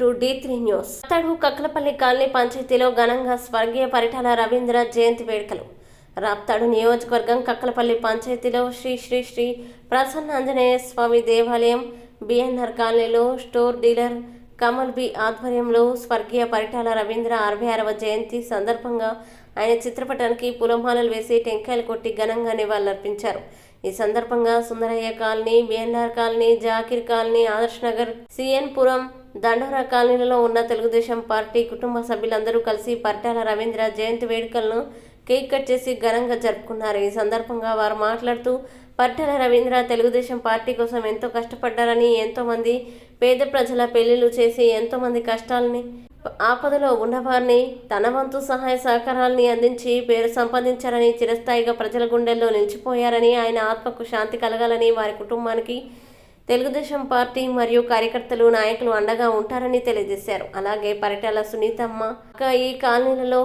To D three news. అతడు Kakkalapalli colony పంచాయతీలో ఘనంగా స్వర్గీయ పరిటాల రవీంద్ర జయంతి వేడుకలు. రాప్తాడు నియోజకవర్గం కక్కలపల్లి పంచాయతీలో శ్రీ శ్రీ శ్రీ ప్రసన్న ఆంజనేయ స్వామి దేవాలయం బిఎన్ఆర్ కాలనీలో స్టోర్ డీలర్ కమల్ బి ఆధ్వర్యంలో స్వర్గీయ పరిటాల రవీంద్ర అరవై ఆరవ జయంతి సందర్భంగా ఆయన చిత్రపటానికి పూలమాలలు వేసి టెంకాయలు కొట్టి ఘనంగా నివాళులర్పించారు. ఈ సందర్భంగా Sundaraiah colony BNR colony Zakir colony Adarsh Nagar CN Puram Dandora కాలనీలలో ఉన్న తెలుగుదేశం పార్టీ కుటుంబ సభ్యులందరూ కలిసి పట్టాల రవీంద్ర జయంతి వేడుకలను కేక్ కట్ చేసి ఘనంగా జరుపుకున్నారు. ఈ సందర్భంగా వారు మాట్లాడుతూ పట్టాల రవీంద్ర తెలుగుదేశం పార్టీ కోసం ఎంతో కష్టపడ్డారని ఎంతోమంది పేద ప్రజల పెళ్ళిళ్ళు చేసి ఎంతోమంది కష్టాలని ఆపదలో ఉన్నవారిని తన వంతు సహాయ సహకారాలని అందించి పేరు సంపాదించారని చిరస్థాయిగా ప్రజల గుండెల్లో నిలిచిపోయారని ఆయన ఆత్మకు శాంతి కలగాలని వారి కుటుంబానికి తెలుగుదేశం పార్టీ మరియు కార్యకర్తలు నాయకులు అండగా ఉంటారని తెలియజేశారు. అలాగే పరిటాల సునీతమ్మ ఈ కాలనీలలో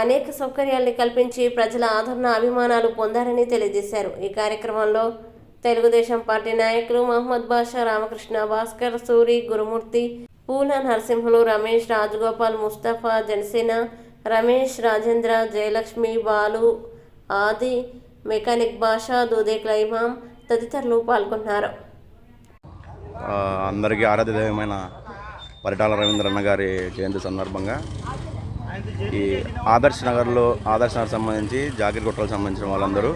అనేక సౌకర్యాల్ని కల్పించి ప్రజల ఆదరణ అభిమానాలు పొందారని తెలియజేశారు. ఈ కార్యక్రమంలో తెలుగుదేశం పార్టీ నాయకులు మహమ్మద్ బాషా రామకృష్ణ భాస్కర్ సూరి గురుమూర్తి పూల నరసింహులు రమేష్ రాజగోపాల్ ముస్తఫా జనసేన రమేష్ రాజేంద్ర జయలక్ష్మి బాలు ఆది మెకానిక్ భాష దూదే క్లైమామ్ తదితరులు పాల్గొన్నారు. అందరికీ ఆరాధ్య దైవమైన పరిటాల రవీంద్రన్న గారి జయంతి సందర్భంగా ఈ ఆదర్శ్ నగర్లో ఆదర్శ్ నగర్ సంబంధించి జాగిర్ గుట్టలకు సంబంధించిన వాళ్ళందరూ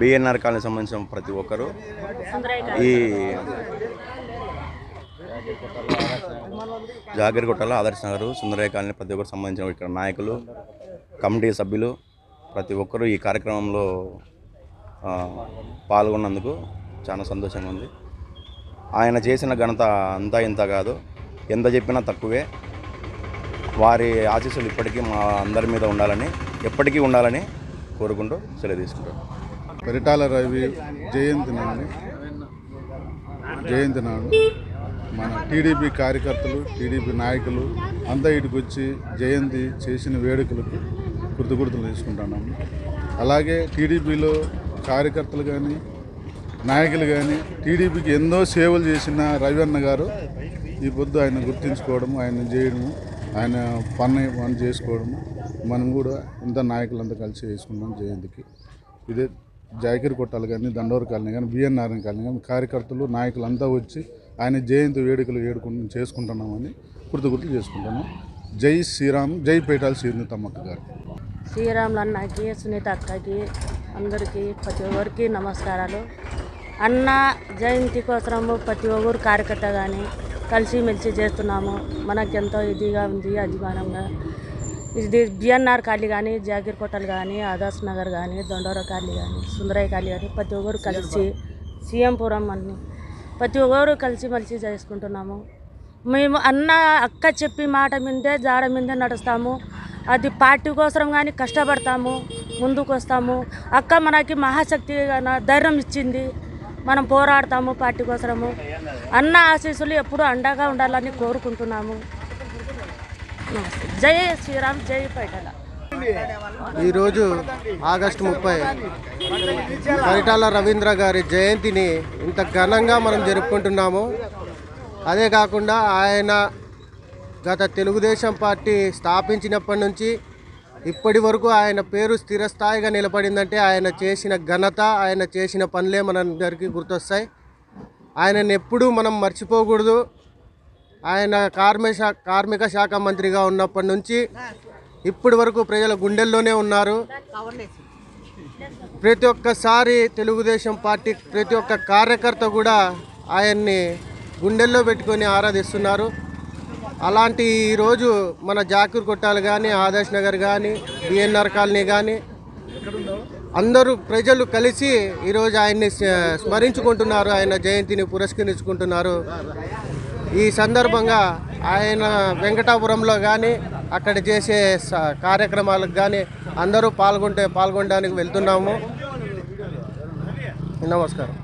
బిఎన్ఆర్ కాలనీ సంబంధించిన ప్రతి ఒక్కరు ఈ జాగిర్ గుట్టలో ఆదర్శ నగర్ సుందరయ్య కాలనీ ప్రతి ఒక్కరు సంబంధించిన ఇక్కడ నాయకులు కమిటీ సభ్యులు ప్రతి ఒక్కరూ ఈ కార్యక్రమంలో పాల్గొన్నందుకు చాలా సంతోషంగా ఉంది. ఆయన చేసిన ఘనత అంతా ఇంత కాదు. ఎంత చెప్పినా తక్కువే. వారి ఆశీస్సులు ఇప్పటికీ మా అందరి మీద ఉండాలని ఎప్పటికీ ఉండాలని కోరుకుంటూ సెలవు తీసుకుంటాం పరిటాల రవి జయంతి నాడు. జయంతి నాడు. మన టీడీపీ కార్యకర్తలు టీడీపీ నాయకులు అంతా ఇటుకు వచ్చి జయంతి చేసిన వేడుకలకు గుర్తుగుర్తులు తీసుకుంటున్నాము అలాగే టీడీపీలో కార్యకర్తలు కానీ నాయకులు కానీ టీడీపీకి ఎన్నో సేవలు చేసిన రవన్న గారు ఈ పొద్దు ఆయన గుర్తించుకోవడము ఆయన చేయడము ఆయన పని పని చేసుకోవడము మనం కూడా ఇంత నాయకులంతా కలిసి చేసుకున్నాం జయంతికి. ఇదే జాకిర్ కొట్టాలి కానీ దండోర కాలనీ కానీ బిఎన్ఆర్ఎన్ కాలనీ కానీ కార్యకర్తలు నాయకులు అంతా వచ్చి ఆయన జయంతి వేడుకలు వేడుకు చేసుకుంటున్నామని గుర్తు గుర్తు చేసుకుంటున్నాం. జై శ్రీరామ్ జై పేటాల శ్రీనితమ్మక్క గారు. శ్రీరాములు అన్నకి సునీత అక్కకి అందరికీ ప్రతి ఒక్కరికి నమస్కారాలు. అన్న జయంతి కోసము ప్రతి ఒక్కరు కార్యకర్త కానీ కలిసిమెలిసి చేస్తున్నాము. మనకెంతో ఇదిగా ఉంది అభిమానంగా. ఇది బిఎన్ఆర్ ఖాళీ కానీ జాగీర్ కోటలు కానీ ఆదర్శ్ నగర్ కానీ దొండోర ఖాళీ కానీ సుందరయ్య ఖాళీ కానీ ప్రతి ఒక్కరు కలిసి సీఎంపురం అన్ని ప్రతి ఒక్కరు కలిసి మెలిసి చేసుకుంటున్నాము. మేము అన్న అక్క చెప్పి మాట మీదే జాడ మీదే నడుస్తాము. అది పార్టీ కోసం కానీ కష్టపడతాము ముందుకు వస్తాము. అక్క మనకి మహాశక్తి ధైర్యం ఇచ్చింది. మనం పోరాడతాము పార్టీ కోసము. అన్న ఆశీస్సులు ఎప్పుడూ అండగా ఉండాలని కోరుకుంటున్నాము. జై శ్రీరామ్ జై పైటల. ఈరోజు ఆగస్టు ముప్పై పరిటాల రవీంద్ర గారి జయంతిని ఇంత ఘనంగా మనం జరుపుకుంటున్నాము. అదే కాకుండా ఆయన గత తెలుగుదేశం పార్టీ స్థాపించినప్పటి నుంచి ఇప్పటి వరకు ఆయన పేరు స్థిరస్థాయిగా నిలబడిందంటే ఆయన చేసిన ఘనత ఆయన చేసిన పనులే మనందరికీ గుర్తొస్తాయి. ఆయనను ఎప్పుడూ మనం మర్చిపోకూడదు. ఆయన కార్మిక శాఖ కార్మిక శాఖ మంత్రిగా ఉన్నప్పటి నుంచి ఇప్పటి వరకు ప్రజల గుండెల్లోనే ఉన్నారు. ప్రతి ఒక్కసారి తెలుగుదేశం పార్టీ ప్రతి ఒక్క కార్యకర్త కూడా ఆయన్ని గుండెల్లో పెట్టుకొని ఆరాధిస్తున్నారు. అలాంటి ఈరోజు మన జాకూర్ కొట్టాలు కానీ ఆదర్శ్ నగర్ కానీ బిఎన్ఆర్ కాలనీ కానీ అందరూ ప్రజలు కలిసి ఈరోజు ఆయన్ని స్మరించుకుంటున్నారు. ఆయన జయంతిని పురస్కరించుకుంటున్నారు. ఈ సందర్భంగా ఆయన వెంకటాపురంలో కానీ అక్కడ చేసే కార్యక్రమాలకు కానీ అందరూ పాల్గొంటే పాల్గొనడానికి వెళ్తున్నాము. నమస్కారం.